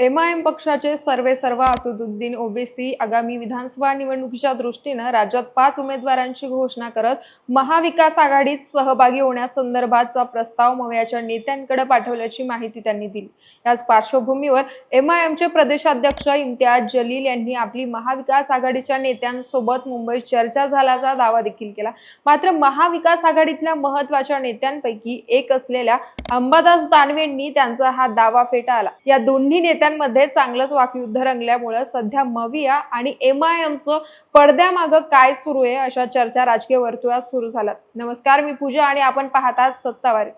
M I am पक्षाचे सर्वे सर्व Asaduddin OBC आगामी विधानसभा निवडणुकीच्या दृष्टीनं राज्यात पाच उमेदवारांची घोषणा करत महाविकास आघाडीत सहभागी होण्यासंदर्भातचा प्रस्ताव मवयाच्या नेत्यांकडे पाठवल्याची माहिती त्यांनी दिली. याच पार्श्वभूमीवर एम आय एमचे प्रदेशाध्यक्ष इम्तियाज जलील यांनी आपली महाविकास आघाडीच्या नेत्यांसोबत मुंबईत चर्चा झाल्याचा दावा देखील केला. मात्र महाविकास आघाडीतल्या महत्त्वाच्या नेत्यांपैकी एक असलेल्या अंबादास दानवेंनी त्यांचा हा दावा फेटाळला. या दोन्ही नेत्या नेत्यांमध्ये चांगलंच वाकयुद्ध रंगल्यामुळे सध्या मविया आणि एम आय एमचं पडद्यामागं काय सुरू आहे अशा चर्चा राजकीय वर्तुळात सुरू झाल्यात. नमस्कार मी पूजा आणि आपण पाहतात सत्तावारी.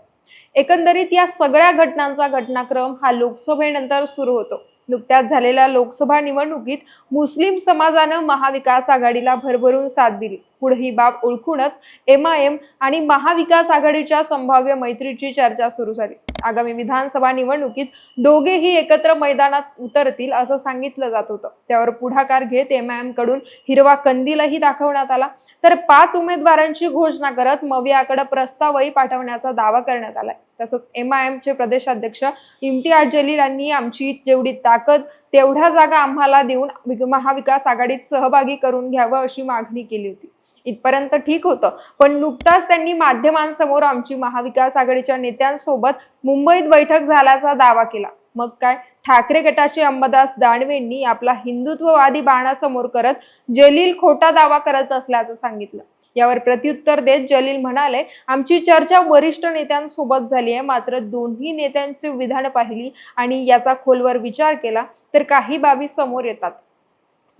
एकंदरीत या सगळ्या घटनांचा घटनाक्रम हा लोकसभेनंतर सुरू होतो. नुकत्याच झालेल्या लोकसभा निवडणुकीत मुस्लिम समाजानं महाविकास आघाडीला भरभरून साथ दिली. पुढे ही बाब ओळखूनच एम आय एम आणि महाविकास आघाडीच्या संभाव्य मैत्रीची चर्चा सुरू झाली. आगामी विधानसभा निवडणुकीत दोघेही एकत्र मैदानात उतरतील असं सांगितलं जात होतं. त्यावर पुढाकार घेत एम आयकडून हिरवा कंदीलही दाखवण्यात आला. तर पाच उमेदवारांची घोषणा करत मवियाकडे प्रस्तावही पाठवण्याचा दावा करण्यात आलाय. तसंच एम आय एमचे प्रदेशाध्यक्ष इम्तियाज जलील यांनी आमची जेवढी ताकद तेवढ्या जागा आम्हाला देऊन महाविकास आघाडीत सहभागी करून घ्यावं अशी मागणी केली होती. इथपर्यंत ठीक होतं. पण नुकताच त्यांनी माध्यमांसमोर आमची महाविकास आघाडीच्या नेत्यांसोबत मुंबईत बैठक झाल्याचा दावा केला. मग काय? ठाकरे गटाचे अंबादास दानवेंनी आपला हिंदुत्ववादी बाणासमोर करत जलील खोटा दावा करत असल्याचं सांगितलं. यावर प्रत्युत्तर देत जलील म्हणाले आमची चर्चा वरिष्ठ नेत्यांसोबत झाली आहे. मात्र दोन्ही नेत्यांची विधान पाहिली आणि याचा खोलवर विचार केला तर काही बाबी समोर येतात.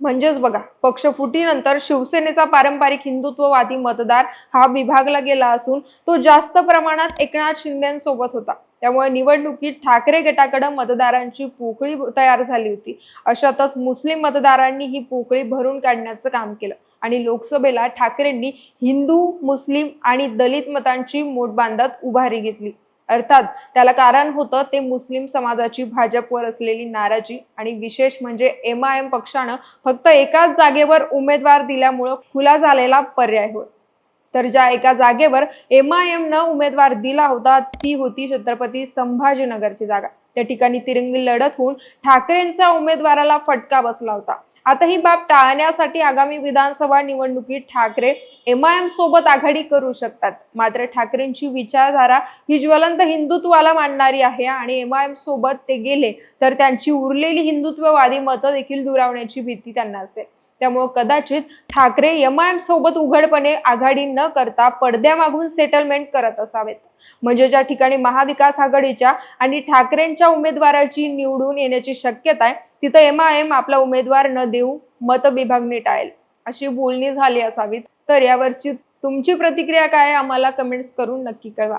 म्हणजेच बघा पक्षफुटीनंतर शिवसेनेचा पारंपरिक हिंदुत्ववादी मतदार हा विभागला गेला असून तो जास्त प्रमाणात एकनाथ शिंदेसोबत होता. त्यामुळे निवडणुकीत ठाकरे गटाकडे मतदारांची पोकळी तयार झाली होती. अशातच मुस्लिम मतदारांनी ही पोकळी भरून काढण्याचं काम केलं. आणि लोकसभेला ठाकरेंनी हिंदू मुस्लिम आणि दलित मतांची मोठ बांधत उभारी घेतली. अर्थात त्याला कारण होतं ते मुस्लिम समाजाची भाजपवर असलेली नाराजी आणि विशेष म्हणजे एम आय एम पक्षानं फक्त एकाच जागेवर उमेदवार दिल्यामुळं खुला झालेला पर्याय होय. तर ज्या एका जागेवर एम आय एम न उमेदवार दिला होता ती होती छत्रपती संभाजीनगरची जागा. त्या ठिकाणी तिरंगी लढत होऊन ठाकरेंच्या उमेदवाराला फटका बसला होता. आता ही बाब टाळण्यासाठी आगामी विधानसभा निवडणुकीत ठाकरे एम आय एम सोबत आघाडी करू शकतात. मात्र ठाकरेंची विचारधारा ही ज्वलंत हिंदुत्वाला मांडणारी आहे आणि एम आय एम सोबत ते गेले तर त्यांची उरलेली हिंदुत्ववादी मतं देखील दुरावण्याची भीती त्यांना असेल. त्यामुळे कदाचित ठाकरे एम सोबत उघडपणे आघाडी न करता पडद्यामागून सेटलमेंट करत असावेत. म्हणजे ज्या ठिकाणी महाविकास आघाडीच्या आणि ठाकरेंच्या उमेदवाराची निवडून येण्याची शक्यता आहे तिथं एम आपला उमेदवार न देऊ मतविभागणी टाळेल अशी बोलणी झाली असावीत. तर यावरची तुमची प्रतिक्रिया काय आम्हाला कमेंट्स करून नक्की कळवा.